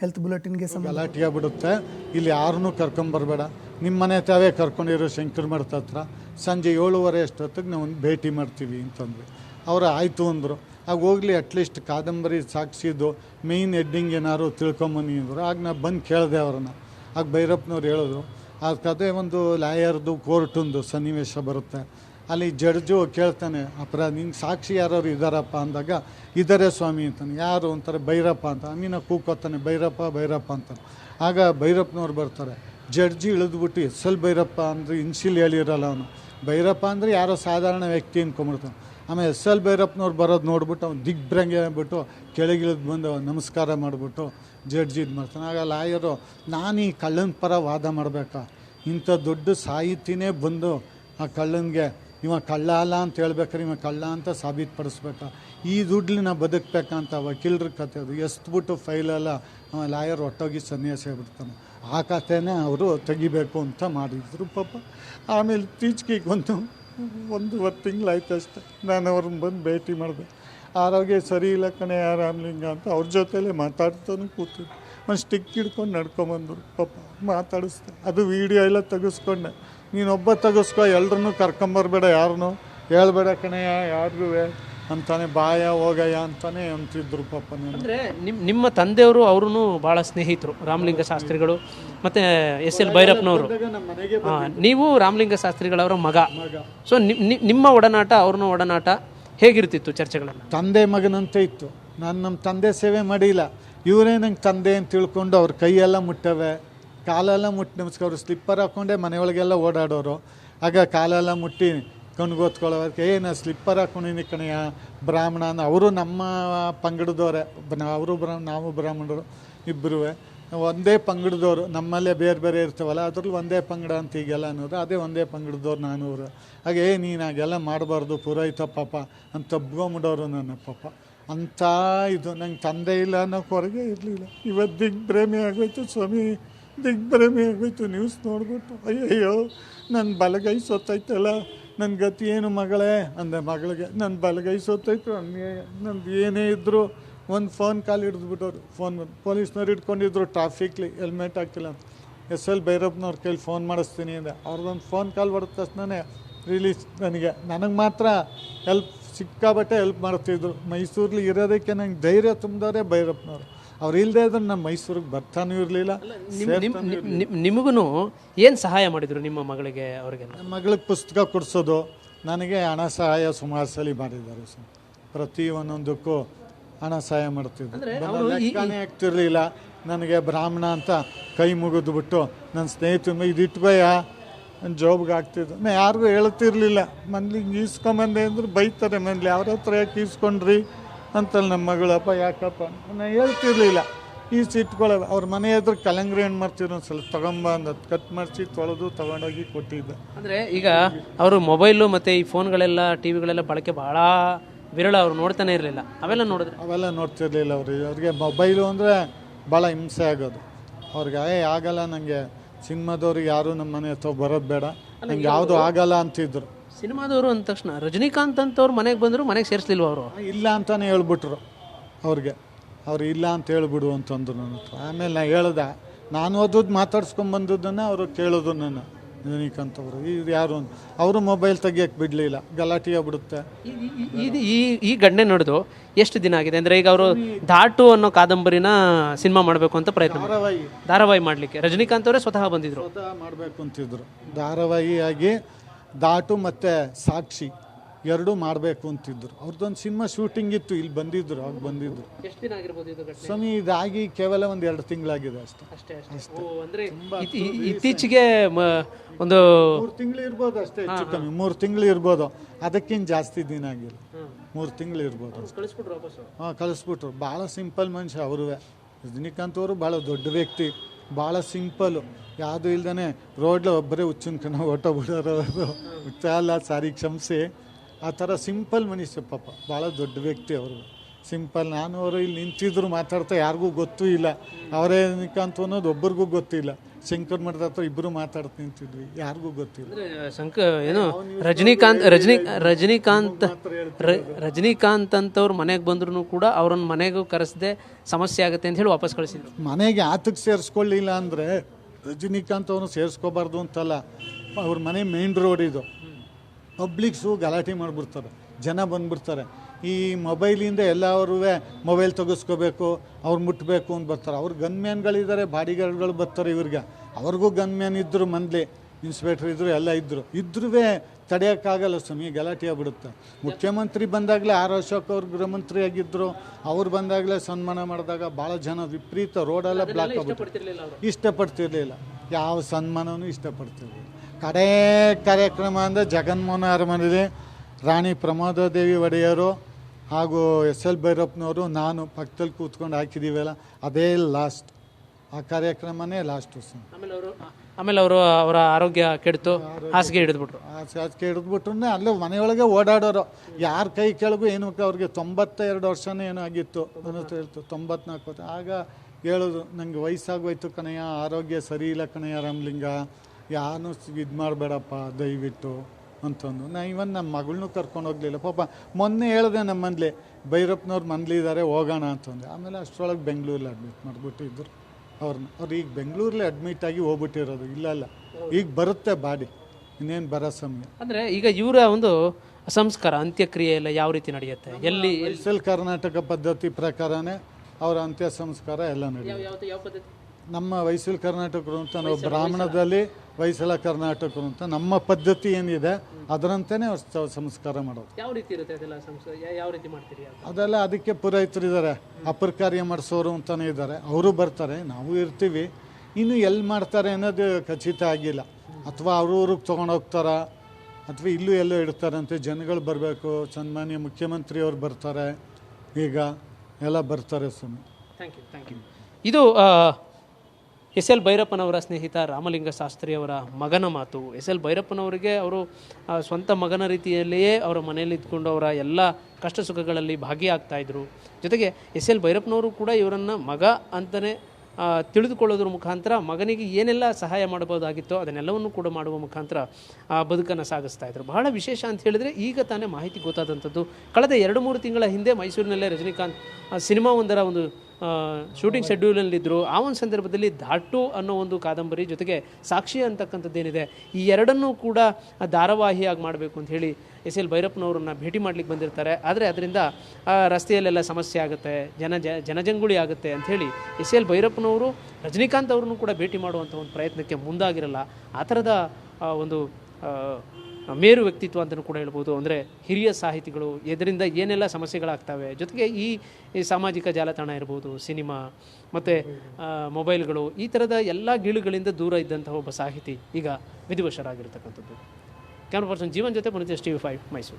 Health ಬುಲೆಟಿನ್ಗೆ ಸಂಬಂಧ ಗಲಾಟೆ ಆಗ್ಬಿಡುತ್ತೆ. ಇಲ್ಲಿ ಯಾರನ್ನೂ ಕರ್ಕೊಂಬರ್ಬೇಡ ನಿಮ್ಮ ಮನೆ ತಾವೇ ಕರ್ಕೊಂಡಿರೋ ಶಂಕರ್ ಮಠದ ಹತ್ರ ಸಂಜೆ ಏಳುವರೆ ಅಷ್ಟೊತ್ತಿಗೆ ನಾವು ಒಂದು ಭೇಟಿ ಮಾಡ್ತೀವಿ ಅಂತಂದ್ವಿ. ಅವರು ಆಯಿತು ಅಂದರು. ಆಗ ಹೋಗ್ಲಿ ಅಟ್ಲೀಸ್ಟ್ ಕಾದಂಬರಿ ಸಾಕ್ಷಿದು ಮೇಯ್ನ್ ಹೆಡ್ಡಿಂಗ್ ಏನಾದ್ರು ತಿಳ್ಕೊಂಬನಿ ಅಂದರು. ಆಗ ನಾ ಬಂದು ಕೇಳಿದೆ ಅವ್ರನ್ನ. ಆಗ ಭೈರಪ್ಪನವ್ರು ಹೇಳಿದ್ರು, ಆ ಕತೆ ಒಂದು ಲಾಯರ್ದು ಕೋರ್ಟೊಂದು ಸನ್ನಿವೇಶ ಬರುತ್ತೆ. ಅಲ್ಲಿ ಜಡ್ಜು ಕೇಳ್ತಾನೆ, ಅಪರಾಧ ನಿಂಗೆ ಸಾಕ್ಷಿ ಯಾರು ಇದ್ದಾರಪ್ಪ? ಅಂದಾಗ ಇದ್ದಾರೆ ಸ್ವಾಮಿ ಅಂತಾನೆ. ಯಾರು? ಅಂತಾರೆ, ಭೈರಪ್ಪ ಅಂತ. ಅಮೀನ ಕೂಕೋತಾನೆ, ಭೈರಪ್ಪ ಭೈರಪ್ಪ ಅಂತ. ಆಗ ಭೈರಪ್ಪನವ್ರು ಬರ್ತಾರೆ. ಜಡ್ಜಿ ಇಳಿದ್ಬಿಟ್ಟು ಎಸ್ ಎಲ್ ಭೈರಪ್ಪ ಅಂದರೆ ಇನ್ಸಿಲ್ ಹೇಳಿರಲ್ಲ ಅವನು. ಭೈರಪ್ಪ ಅಂದರೆ ಯಾರೋ ಸಾಧಾರಣ ವ್ಯಕ್ತಿ ಅಂದ್ಕೊಂಬಿಡ್ತಾನೆ ಆಮೇಲೆ ಎಸ್ ಎಲ್ ಭೈರಪ್ಪನವ್ರು ಬರೋದು ನೋಡ್ಬಿಟ್ಟು, ಅವ್ನು ದಿಗ್ಭ್ರಂಗೆ ಅಂದ್ಬಿಟ್ಟು ಕೆಳಗಿಳಿದು ಬಂದು ನಮಸ್ಕಾರ ಮಾಡಿಬಿಟ್ಟು, ಜಡ್ಜಿ ಇದು ಮಾಡ್ತಾನೆ. ಆಗ ಲಾಯರು, ನಾನು ಈ ಕಳ್ಳನ ಪರ ವಾದ ಮಾಡಬೇಕಾ? ಇಂಥ ದೊಡ್ಡ ಸಾಹಿತಿನೇ ಬಂದು ಆ ಕಳ್ಳನಿಗೆ ಇವ ಕಳ್ಳ ಅಲ್ಲ ಅಂತ ಹೇಳ್ಬೇಕಾರೆ ಇವ ಕಳ್ಳ ಅಂತ ಸಾಬೀತುಪಡಿಸ್ಬೇಕ? ಈ ದುಡ್ಲಿ ನಾ ಬದುಕಬೇಕಂತ ವಕೀಲರ ಕತೆ ಅದು. ಎಸ್ಬಿಟ್ಟು ಫೈಲೆಲ್ಲ ಲಾಯರ್ ಒಟ್ಟೋಗಿ ಸನ್ಯಾಸ ಹೇಳ್ಬಿಡ್ತಾನೆ ಆ ಕಥೆನೇ ಅವರು ತೆಗಿಬೇಕು ಅಂತ ಮಾಡಿದ್ರು ಪಾಪ. ಆಮೇಲೆ ಇತ್ತೀಚೆಗೆ ಒಂದು, ಒಂದೂವರೆ ತಿಂಗಳಾಯ್ತು ಅಷ್ಟೆ. ನಾನು ಅವ್ರನ್ನ ಬಂದು ಭೇಟಿ ಮಾಡಿದೆ. ಆರೋಗ್ಯ ಸರಿ ಇಲ್ಲ ಕಣೆ ರಾಮಲಿಂಗ ಅಂತ ಅವ್ರ ಜೊತೆಲೇ ಮಾತಾಡ್ತಾನು ಕೂತಿದ್ದೆ. ಒಂದು ಸ್ಟಿಕ್ ಹಿಡ್ಕೊಂಡು ನಡ್ಕೊಂಬಂದರು ಪಾಪ ಮಾತಾಡಿಸ್ದೆ. ಅದು ವೀಡಿಯೋ ಎಲ್ಲ ತೆಗೆಸ್ಕೊಂಡೆ. ನೀನೊಬ್ಬ ತೆಗೆಸ್ಕೊ ಎಲ್ರನ್ನೂ ಕರ್ಕೊಂಬರ್ಬೇಡ ಯಾರನ್ನೂ ಹೇಳ್ಬೇಡ ಕಣಯ್ಯ ಯಾರಿಗೂ ಅಂತಾನೆ ಬಾಯ ಹೋಗಯ್ಯ ಅಂತಾನೆ ಅಂತಿದ್ರು ಪಾಪ ನಾನು. ಅಂದ್ರೆ ನಿಮ್ ನಿಮ್ಮ ತಂದೆಯವರು ಅವರು ಭಾಳ ಸ್ನೇಹಿತರು ರಾಮಲಿಂಗ ಶಾಸ್ತ್ರಿಗಳು ಮತ್ತೆ ಎಸ್ ಎಲ್ ಭೈರಪ್ಪನವರು. ನಮ್ಮ ನೀವು ರಾಮಲಿಂಗ ಶಾಸ್ತ್ರಿಗಳವರ ಮಗ. ಮಗ. ಸೊ ನಿಮ್ಮ ಒಡನಾಟ ಅವ್ರನ್ನ ಒಡನಾಟ ಹೇಗಿರ್ತಿತ್ತು ಚರ್ಚೆಗಳನ್ನು ತಂದೆ ಮಗನಂತೆ ಇತ್ತು. ನಾನು ನಮ್ಮ ತಂದೆ ಸೇವೆ ಮಾಡಿಲ್ಲ. ಇವರೇ ನಂಗೆ ತಂದೆ ಅಂತ ತಿಳ್ಕೊಂಡು ಅವ್ರ ಕೈಯೆಲ್ಲ ಮುಟ್ಟವೆ. ಕಾಲೆಲ್ಲ ಮುಟ್ಟಿ ನಮಸ್ಕಾರ ಸ್ಲಿಪ್ಪರ್ ಹಾಕ್ಕೊಂಡೆ ಮನೆಯೊಳಗೆಲ್ಲ ಓಡಾಡೋರು. ಆಗ ಕಾಲೆಲ್ಲ ಮುಟ್ಟಿ ಕಣ್ಗೊತ್ಕೊಳ್ಳೋದಕ್ಕೆ ಏನು ಸ್ಲಿಪ್ಪರ್ ಹಾಕೊಂಡಿನಿ ಕಣಯ್ಯ, ಬ್ರಾಹ್ಮಣ ಅವರು ನಮ್ಮ ಪಂಗಡದವರೇ. ಅವರು ಬ್ರಾ, ನಾವು ಬ್ರಾಹ್ಮಣರು ಇಬ್ಬರೂ ಒಂದೇ ಪಂಗಡದವರು, ನಮ್ಮಲ್ಲೇ ಬೇರೆ ಬೇರೆ ಇರ್ತಾವಲ್ಲ, ಅದ್ರಲ್ಲಿ ಒಂದೇ ಪಂಗಡ ಅಂತ ಈಗೆಲ್ಲ ಅನ್ನೋದು, ಅದೇ ಒಂದೇ ಪಂಗಡದವ್ರು ನಾನು ಅವರು ಹಾಗೆ, ಏ, ನೀನು ಹಾಗೆಲ್ಲ ಮಾಡಬಾರ್ದು, ಪುರೋಹಿತ ಪಾಪ ಅಂತ ತಬ್ಕೊಂಬಿಡೋರು ನನ್ನ ಪಾಪ. ಅಂಥ ಇದು ನಂಗೆ ತಂದೆ ಇಲ್ಲ ಅನ್ನೋ ಹೊರಗೆ ಇರಲಿಲ್ಲ. ಇವತ್ತು ದಿಗ್ಭ್ರಮೆ ಆಗೋಯ್ತು ಸ್ವಾಮಿ. ದಿಗ್ಭ್ರಮೆ ಆಗೋಯ್ತು ನ್ಯೂಸ್ ನೋಡ್ಬಿಟ್ಟು. ಅಯ್ಯಯ್ಯೋ ನನ್ನ ಬಲಗೈ ಸೊತ್ತೈತಲ್ಲ ನನ್ನ ಗತಿ ಏನು ಮಗಳೇ? ಅಂದೆ ಮಗಳಿಗೆ. ನನ್ನ ಬಲಗೈ ಸೊತ್ತೈತು ನಂದು ಏನೇ ಇದ್ದರೂ ಒಂದು ಫೋನ್ ಕಾಲ್ ಹಿಡಿದ್ಬಿಟ್ಟವ್ರು. ಫೋನ್ ಪೊಲೀಸ್ನವ್ರು ಇಟ್ಕೊಂಡಿದ್ರು ಟ್ರಾಫಿಕ್ಲಿ ಹೆಲ್ಮೆಟ್ ಹಾಕಿಲ್ಲ ಎಸ್ ಎಲ್ ಭೈರಪ್ಪನವ್ರ ಕೈಲಿ ಫೋನ್ ಮಾಡಿಸ್ತೀನಿ ಅಂದೆ. ಅವ್ರದ್ದೊಂದು ಫೋನ್ ಕಾಲ್ ಬಡಿದ ತಕ್ಷಣವೇ ರಿಲೀಸ್ ನನಗೆ. ನನಗೆ ಮಾತ್ರ ಹೆಲ್ಪ್ ಸಿಕ್ಕಾಬಟ್ಟೆ ಹೆಲ್ಪ್ ಮಾಡ್ತಿದ್ರು. ಮೈಸೂರಲ್ಲಿ ಇರೋದಕ್ಕೆ ನಂಗೆ ಧೈರ್ಯ ತುಂಬಿದವರೇ ಭೈರಪ್ಪನವರು. ಅವ್ರು ಇಲ್ಲದೆ ಇದ್ರೆ ನಮ್ಮ ಮೈಸೂರಿಗೆ ಬರ್ತಾನೂ ಇರಲಿಲ್ಲ ನಿಮಗೂ ಏನು ಸಹಾಯ ಮಾಡಿದರು ನಿಮ್ಮ ಮಗಳಿಗೆ ಅವ್ರಿಗೆ ನನ್ನ ಮಗಳಿಗೆ ಪುಸ್ತಕ ಕೊಡಿಸೋದು. ನನಗೆ ಹಣ ಸಹಾಯ ಸುಮಾರು ಸಲ ಮಾಡಿದ್ದಾರೆ ಸರ್. ಪ್ರತಿ ಒಂದೊಂದಕ್ಕೂ ಹಣ ಸಹಾಯ ಮಾಡ್ತಿದ್ರು. ಆಗ್ತಿರಲಿಲ್ಲ. ನನಗೆ ಬ್ರಾಹ್ಮಣ ಅಂತ ಕೈ ಮುಗಿದು ಬಿಟ್ಟು ನನ್ನ ಸ್ನೇಹಿತನ ಇದು ಇಟ್ಕೊಯ್ಯ ನನ್ನ ಜಾಬ್ಗೆ ಆಗ್ತಿದ್ದು. ನಾ ಯಾರಿಗೂ ಹೇಳ್ತಿರ್ಲಿಲ್ಲ. ಮನ್ಲಿಗೆ ಈಸ್ಕೊಂಬಂದೆ ಅಂದ್ರೆ ಬೈತಾರೆ ಮನೇಲಿ ಅವ್ರ ಹತ್ರ ಯಾಕೆ ಈಸ್ಕೊಂಡ್ರಿ? ಅಂತಲ್ಲಿ ನಮ್ಮ ಮಗಳಪ್ಪ ಯಾಕಪ್ಪ? ನಾನು ಹೇಳ್ತಿರ್ಲಿಲ್ಲ. ಈಸ್ ಇಟ್ಕೊಳ್ಳೋದು ಅವ್ರ ಮನೆ ಹತ್ರ ಕಲಂಗ್ರಿ ಏನು ಮಾಡ್ತಿದ್ರು ಒಂದು ಸಲ ತಗೊಂಬ ಅಂದ್ ಕಟ್ ಮಾಡಿಸಿ ತೊಳೆದು ತೊಗೊಂಡೋಗಿ ಕೊಟ್ಟಿದ್ದೆ. ಅಂದರೆ ಈಗ ಅವರು ಮೊಬೈಲು ಮತ್ತು ಈ ಫೋನ್ಗಳೆಲ್ಲ ಟಿ ವಿಗಳೆಲ್ಲ ಬಳಕೆ ಭಾಳ ವಿರಳ ಅವ್ರು ನೋಡ್ತಾನೆ ಇರಲಿಲ್ಲ. ಅವೆಲ್ಲ ನೋಡಿದ್ರು? ಅವೆಲ್ಲ ನೋಡ್ತಿರ್ಲಿಲ್ಲ ಅವ್ರಿಗೆ ಅವ್ರಿಗೆ ಮೊಬೈಲು ಅಂದರೆ ಭಾಳ ಹಿಂಸೆ ಆಗೋದು. ಅವ್ರಿಗೆ ಆಗಲ್ಲ ನನಗೆ ಸಿನಿಮಾದವ್ರಿಗೆ ಯಾರು ನಮ್ಮ ಮನೆ ಹತ್ರ ಬರೋದು ಬೇಡ. ನಂಗೆ ಯಾವುದು ಆಗಲ್ಲ ಅಂತಿದ್ರು. ಸಿನಿಮಾದವರು ಅಂದ ತಕ್ಷಣ ರಜನಿಕಾಂತ್ ಅಂತವ್ರು ಮನೆಗೆ ಬಂದರು ಮನೆಗೆ ಸೇರಿಸ್ಲಿಲ್ವ ಅವರು? ಇಲ್ಲ ಅಂತಾನೆ ಹೇಳ್ಬಿಟ್ರು ಅವ್ರಿಗೆ. ಅವ್ರು ಇಲ್ಲ ಅಂತ ಹೇಳ್ಬಿಡು ಅಂತಂದ್ರು ನನ್ನ ಹತ್ರ. ಆಮೇಲೆ ನಾ ಹೇಳ್ದೆ ನಾನು ಓದೋದು ಮಾತಾಡ್ಸ್ಕೊಂಬಂದದ್ದನ್ನು ಅವರು ಕೇಳೋದು ನನ್ನ. ರಜನಿಕಾಂತ್ ಅವರು ಇದು ಯಾರು ಅಂತ. ಅವರು ಮೊಬೈಲ್ ತೆಗಿಯಕ್ಕೆ ಬಿಡಲಿಲ್ಲ. ಗಲಾಟೆ ಆಗ್ಬಿಡುತ್ತೆ. ಇದು ಈ ಈ ಘಟನೆ ನಡೆದು ಎಷ್ಟು ದಿನ ಆಗಿದೆ? ಅಂದರೆ ಈಗ ಅವರು ದಾಟು ಅನ್ನೋ ಕಾದಂಬರಿನ ಸಿನಿಮಾ ಮಾಡಬೇಕು ಅಂತ ಪ್ರಯತ್ನ ಮಾಡಿದ್ರು. ಧಾರಾವಾಹಿ. ಧಾರಾವಾಹಿ ಮಾಡಲಿಕ್ಕೆ. ರಜನಿಕಾಂತ್ ಅವರೇ ಸ್ವತಃ ಬಂದಿದ್ರು. ಮಾಡಬೇಕು ಅಂತಿದ್ರು. ಧಾರಾವಾಹಿಯಾಗಿ ದಾಟು ಮತ್ತು ಸಾಕ್ಷಿ. ಎರಡೂ ಮಾಡಬೇಕು ಅಂತಿದ್ರು. ಅವ್ರದ್ದೊಂದು ಸಿನಿಮಾ ಶೂಟಿಂಗ್ ಇತ್ತು ಇಲ್ಲಿ ಬಂದಿದ್ರು ಅವ್ರು ಬಂದಿದ್ರು. ಎಷ್ಟು ದಿನ ಆಗಿರ್ಬೋದು ಇದು ಘಟನೆ? ಸ್ವಾಮಿ ಇದಾಗಿ ಕೇವಲ ಒಂದು ಎರಡು ತಿಂಗಳಾಗಿದೆ ಅಷ್ಟೇ. ಅಷ್ಟೇ ಅಷ್ಟೇ. ಓ, ಅಂದ್ರೆ ಇತ್ತೀ- ಇತ್ತೀಚೆಗೆ ಮ- ಒಂದು ಮೂರು ತಿಂಗಳು ಇರ್ಬೋದು ಅಷ್ಟೇ ಹೆಚ್ಚು ಕಮ್ಮಿ. ಮೂರು ತಿಂಗಳು ಇರ್ಬೋದು. ಅದಕ್ಕಿಂತ ಜಾಸ್ತಿ ದಿನ ಆಗಿಲ್ಲ. ಮೂರು ತಿಂಗಳು ಇರ್ಬೋದು ಅಷ್ಟೇ. ಕಳಿಸ್ಬಿಟ್ರು ವಾಪಸ್ಸು? ಹಾಂ ಕಳಿಸ್ಬಿಟ್ರು. ಭಾಳ ಸಿಂಪಲ್ ಮನುಷ್ಯ ಅವರು ರಜನಿಕಾಂತ್ ಅವರು ಭಾಳ ದೊಡ್ಡ ವ್ಯಕ್ತಿ. ಭಾಳ ಸಿಂಪಲ್ಲು ಯಾವುದು ಇಲ್ದೇ ರೋಡ್ಲ ಒಬ್ಬರೇ ಹುಚ್ಚಿನ ಕಣ ಹೊಟ್ಟೋ ಬಿಡೋರು ಅಲ್ಲ ಸಾರಿ ಕ್ಷಮಿಸಿ. ಆ ಥರ ಸಿಂಪಲ್ ಮನುಷ್ಯ ಪಾಪ ಭಾಳ ದೊಡ್ಡ ವ್ಯಕ್ತಿ ಅವರು. ಸಿಂಪಲ್ ನಾನು ಅವರು ಇಲ್ಲಿ ನಿಂತಿದ್ರು ಮಾತಾಡ್ತಾ ಯಾರಿಗೂ ಗೊತ್ತೂ ಇಲ್ಲ. ಅವರೇ ಅಂತ ಅನ್ನೋದು ಒಬ್ಬರಿಗೂ ಗೊತ್ತಿಲ್ಲ. ಶಂಕರ್ ಮಠದ ಹತ್ರ ಇಬ್ಬರು ಮಾತಾಡ್ತಾ ನಿಂತಿದ್ವಿ ಯಾರಿಗೂ ಗೊತ್ತಿಲ್ಲ. ಅಂದ್ರೆ ಶಂಕ ಏನು ರಜನಿಕಾಂತ್ ರಜನಿ ರಜನಿಕಾಂತ್ ರಜನಿಕಾಂತ್ ಅಂತವ್ರು ಮನೆಗೆ ಬಂದ್ರು ಕೂಡ ಅವ್ರನ್ನ ಮನೆಗೂ ಕರೆಸದೆ ಸಮಸ್ಯೆ ಆಗುತ್ತೆ ಅಂತ ಹೇಳಿ ವಾಪಸ್ ಕಳಿಸಿದ್ರು. ಮನೆಗೆ ಆತಕ್ಕೆ ಸೇರಿಸ್ಕೊಳ್ಳಿಲ್ಲ ಅಂದರೆ ರಜನಿಕಾಂತ್ ಅವನು ಸೇರಿಸ್ಕೋಬಾರ್ದು ಅಂತಲ್ಲ. ಅವ್ರ ಮನೆ ಮೇನ್ ರೋಡ್ ಇದು. ಪಬ್ಲಿಕ್ಸು ಗಲಾಟೆ ಮಾಡಿಬಿಡ್ತಾರೆ. ಜನ ಬಂದುಬಿಡ್ತಾರೆ. ಈ ಮೊಬೈಲಿಂದ ಎಲ್ಲರೂ ಮೊಬೈಲ್ ತೆಗೆಸ್ಕೋಬೇಕು ಅವ್ರು ಮುಟ್ಟಬೇಕು ಅಂತ ಬರ್ತಾರೆ. ಅವ್ರು ಗನ್ಮ್ಯಾನ್ಗಳಿದ್ದಾರೆ ಬಾಡಿಗಾರ್ಡ್ಗಳು ಬರ್ತಾರೆ ಇವ್ರಿಗೆ. ಅವ್ರಿಗೂ ಗನ್ಮ್ಯಾನ್ ಇದ್ದರು ಮಂದ್ಲಿ ಇನ್ಸ್ಪೆಕ್ಟ್ರ್ ಇದ್ದರು ಎಲ್ಲ ಇದ್ದರು ಇದ್ರೂ ತಡೆಯೋಕ್ಕಾಗಲ್ಲ ಸ್ವಾಮಿ ಗಲಾಟೆ ಆಗ್ಬಿಡುತ್ತೆ. ಮುಖ್ಯಮಂತ್ರಿ ಬಂದಾಗಲೇ ಆರ್ ಅಶೋಕ್ ಅವ್ರು ಗೃಹಮಂತ್ರಿ ಆಗಿದ್ದರು ಅವ್ರು ಬಂದಾಗಲೇ ಸನ್ಮಾನ ಮಾಡಿದಾಗ ಭಾಳ ಜನ ವಿಪರೀತ ರೋಡೆಲ್ಲ ಬ್ಲಾಕ್ ಆಗ್ಬಿಟ್ಟು ಇಷ್ಟಪಡ್ತಿರ್ಲಿಲ್ಲ ಯಾವ ಸನ್ಮಾನವೂ ಇಷ್ಟಪಡ್ತಿರ್ಲಿಲ್ಲ. ಕಡೇ ಕಾರ್ಯಕ್ರಮ ಅಂದರೆ ಜಗನ್ಮೋಹನ ಅರಮನೆಯಲ್ಲಿ ರಾಣಿ ಪ್ರಮೋದಾದೇವಿ ಒಡೆಯರು ಹಾಗೂ ಎಸ್ ಎಲ್ ಭೈರಪ್ಪನವರು ನಾನು ಪಕ್ಕದಲ್ಲಿ ಕೂತ್ಕೊಂಡು ಹಾಕಿದ್ದೀವಲ್ಲ ಅದೇ ಲಾಸ್ಟ್ ಆ ಕಾರ್ಯಕ್ರಮನೇ ಲಾಸ್ಟು ಸರ್ ಆಮೇಲೆ ಅವರು ಆಮೇಲೆ ಅವರು ಅವರ ಆರೋಗ್ಯ ಕೆಡ್ತು ಹಾಸಿಗೆ ಹಿಡಿದ್ಬಿಟ್ರು. ಹಾಸಿಗೆ ಹಿಡಿದ್ಬಿಟ್ರು ಅಲ್ಲೇ ಮನೆಯೊಳಗೆ ಓಡಾಡೋರು. ಯಾರ ಕೈ ಕೆಳಗೂ ಏನು ಅವ್ರಿಗೆ ತೊಂಬತ್ತೆರಡು ವರ್ಷನೇ ಏನೋ ಆಗಿತ್ತು. ಹೇಳ್ತು ತೊಂಬತ್ನಾಲ್ಕು ಆಗ ಹೇಳೋದು ನನಗೆ ವಯಸ್ಸಾಗೋಯ್ತು ಕಣಯ್ಯ ಆರೋಗ್ಯ ಸರಿ ಇಲ್ಲ ಕಣಯ್ಯ ರಾಮಲಿಂಗ. ಯಾರು ಇದು ಮಾಡಬೇಡಪ್ಪ ದಯವಿಟ್ಟು ಅಂತಂದು. ನಾ ಇವನ್ ನಮ್ಮ ಮಗಳನ್ನೂ ಕರ್ಕೊಂಡು ಹೋಗಲಿಲ್ಲ. ಪಾಪ ಮೊನ್ನೆ ಹೇಳಿದೆ ನಮ್ಮ ಮನೇಲಿ ಭೈರಪ್ಪನವ್ರು ಮನೇಲಿದ್ದಾರೆ ಹೋಗೋಣ ಅಂತಂದೆ. ಆಮೇಲೆ ಅಷ್ಟರೊಳಗೆ ಬೆಂಗಳೂರಲ್ಲಿ ಅಡ್ಮಿಟ್ ಮಾಡಿಬಿಟ್ಟಿದ್ರು ಅವ್ರನ್ನ ಅವ್ರು ಈಗ ಬೆಂಗಳೂರಲ್ಲಿ ಅಡ್ಮಿಟ್ ಆಗಿ ಹೋಗ್ಬಿಟ್ಟಿರೋದು. ಇಲ್ಲ ಅಲ್ಲ. ಈಗ ಬರುತ್ತೆ ಬಾಡಿ. ಇನ್ನೇನು ಬರೋ ಸಮಯ. ಅಂದರೆ ಈಗ ಇವರ ಒಂದು ಸಂಸ್ಕಾರ ಅಂತ್ಯಕ್ರಿಯೆ ಎಲ್ಲ ಯಾವ ರೀತಿ ನಡೆಯುತ್ತೆ? ಎಲ್ಲಿ ಎಲ್ ಕರ್ನಾಟಕ ಪದ್ಧತಿ ಪ್ರಕಾರನೇ ಅವರ ಅಂತ್ಯ ಸಂಸ್ಕಾರ ಎಲ್ಲ ನಡೆಯುತ್ತೆ. ಯಾವ ಪದ್ಧತಿ? ನಮ್ಮ ವೈಸೂರು ಕರ್ನಾಟಕರು ಅಂತ ನಾವು ಬ್ರಾಹ್ಮಣದಲ್ಲಿ ವೈಸಲ ಕರ್ನಾಟಕ ಅಂತ ನಮ್ಮ ಪದ್ಧತಿ ಏನಿದೆ ಅದರಂತೇನೆ ಉತ್ಸವ ಸ- ಸಂಸ್ಕಾರ ಮಾಡೋದು. ಯಾವ ರೀತಿ ಇರುತ್ತೆ ಅದೆಲ್ಲ ಯಾವ ರೀತಿ ಮಾಡ್ತೀರಿ ಅದೆಲ್ಲ ಅದಕ್ಕೆ ಪುರೋಹಿತರಿದ್ದಾರೆ ಅಪರ ಕಾರ್ಯ ಮಾಡಿಸೋರು ಅಂತಲೇ ಇದ್ದಾರೆ. ಅವರು ಬರ್ತಾರೆ ನಾವು ಇರ್ತೀವಿ. ಇನ್ನು ಎಲ್ಲಿ ಮಾಡ್ತಾರೆ ಅನ್ನೋದು ಖಚಿತ ಆಗಿಲ್ಲ. ಅಥವಾ ಅವ್ರವ್ರಿಗೆ ತೊಗೊಂಡೋಗ್ತಾರ ಅಥವಾ ಇಲ್ಲೂ ಎಲ್ಲೋ ಇಡ್ತಾರಂತೆ ಜನಗಳು ಬರಬೇಕು ಸನ್ಮಾನ್ಯ ಮುಖ್ಯಮಂತ್ರಿಯವ್ರು ಬರ್ತಾರೆ ಈಗ ಎಲ್ಲ ಬರ್ತಾರೆ ಸ್ವಾಮಿ. ಥ್ಯಾಂಕ್ ಯು ಥ್ಯಾಂಕ್ ಯು ಇದು ಎಸ್ ಎಲ್ ಭೈರಪ್ಪನವರ ಸ್ನೇಹಿತ ರಾಮಲಿಂಗ ಶಾಸ್ತ್ರಿ ಅವರ ಮಗನ ಮಾತು. ಎಸ್ ಎಲ್ ಭೈರಪ್ಪನವರಿಗೆ ಅವರು ಸ್ವಂತ ಮಗನ ರೀತಿಯಲ್ಲಿಯೇ ಅವರ ಮನೆಯಲ್ಲಿ ಇದ್ಕೊಂಡು ಅವರ ಎಲ್ಲ ಕಷ್ಟ ಸುಖಗಳಲ್ಲಿ ಭಾಗಿಯಾಗ್ತಾ ಇದ್ರು. ಜೊತೆಗೆ ಎಸ್ ಎಲ್ ಭೈರಪ್ಪನವರು ಕೂಡ ಇವರನ್ನು ಮಗ ಅಂತಲೇ ತಿಳಿದುಕೊಳ್ಳೋದ್ರ ಮುಖಾಂತರ ಮಗನಿಗೆ ಏನೆಲ್ಲ ಸಹಾಯ ಮಾಡಬಹುದಾಗಿತ್ತೋ ಅದನ್ನೆಲ್ಲವನ್ನು ಕೂಡ ಮಾಡುವ ಮುಖಾಂತರ, ಆ, ಬದುಕನ್ನು ಸಾಗಿಸ್ತಾ ಇದ್ರು. ಬಹಳ ವಿಶೇಷ ಅಂತ ಹೇಳಿದ್ರೆ ಈಗ ತಾನೇ ಮಾಹಿತಿ ಗೊತ್ತಾದಂಥದ್ದು. ಕಳೆದ ಎರಡು ಮೂರು ತಿಂಗಳ ಹಿಂದೆ ಮೈಸೂರಿನಲ್ಲೇ ರಜನಿಕಾಂತ್ ಸಿನಿಮಾ ಒಂದರ ಒಂದು ಶೂಟಿಂಗ್ ಶೆಡ್ಯೂಲ್ನಲ್ಲಿದ್ದರು ಆ ಒಂದು ಸಂದರ್ಭದಲ್ಲಿ ಧಾಟು ಅನ್ನೋ ಒಂದು ಕಾದಂಬರಿ ಜೊತೆಗೆ ಸಾಕ್ಷಿ ಅಂತಕ್ಕಂಥದ್ದೇನಿದೆ, ಈ ಎರಡನ್ನೂ ಕೂಡ ಧಾರಾವಾಹಿಯಾಗಿ ಮಾಡಬೇಕು ಅಂತ ಹೇಳಿ ಎಸ್ ಎಲ್ ಭೈರಪ್ಪನವ್ರನ್ನ ಭೇಟಿ ಮಾಡ್ಲಿಕ್ಕೆ ಬಂದಿರ್ತಾರೆ. ಆದರೆ ಅದರಿಂದ ರಸ್ತೆಯಲ್ಲೆಲ್ಲ ಸಮಸ್ಯೆ ಆಗುತ್ತೆ, ಜನ ಜನಜಂಗುಳಿ ಆಗುತ್ತೆ ಅಂಥೇಳಿ ಎಸ್ ಎಲ್ ಭೈರಪ್ಪನವರು, ರಜನಿಕಾಂತ್ ಅವ್ರನ್ನೂ ಕೂಡ ಭೇಟಿ ಮಾಡುವಂಥ ಒಂದು ಪ್ರಯತ್ನಕ್ಕೆ ಮುಂದಾಗಿರಲ್ಲ. ಆ ಥರದ ಒಂದು ಮೇರು ವ್ಯಕ್ತಿತ್ವ ಅಂತಲೂ ಕೂಡ ಹೇಳ್ಬೋದು. ಅಂದರೆ ಹಿರಿಯ ಸಾಹಿತಿಗಳು ಇದರಿಂದ ಏನೆಲ್ಲ ಸಮಸ್ಯೆಗಳಾಗ್ತವೆ, ಜೊತೆಗೆ ಈ ಸಾಮಾಜಿಕ ಜಾಲತಾಣ ಇರ್ಬೋದು, ಸಿನಿಮಾ, ಮತ್ತು ಮೊಬೈಲ್ಗಳು, ಈ ಥರದ ಎಲ್ಲ ಗೀಳುಗಳಿಂದ ದೂರ ಇದ್ದಂಥ ಒಬ್ಬ ಸಾಹಿತಿ ಈಗ ವಿಧಿವಶರಾಗಿರ್ತಕ್ಕಂಥದ್ದು. ಕ್ಯಾಮ್ರಾ ಪರ್ಸನ್ ಜೀವನ್ ಜೊತೆ Puneeth S T V five Mysuru.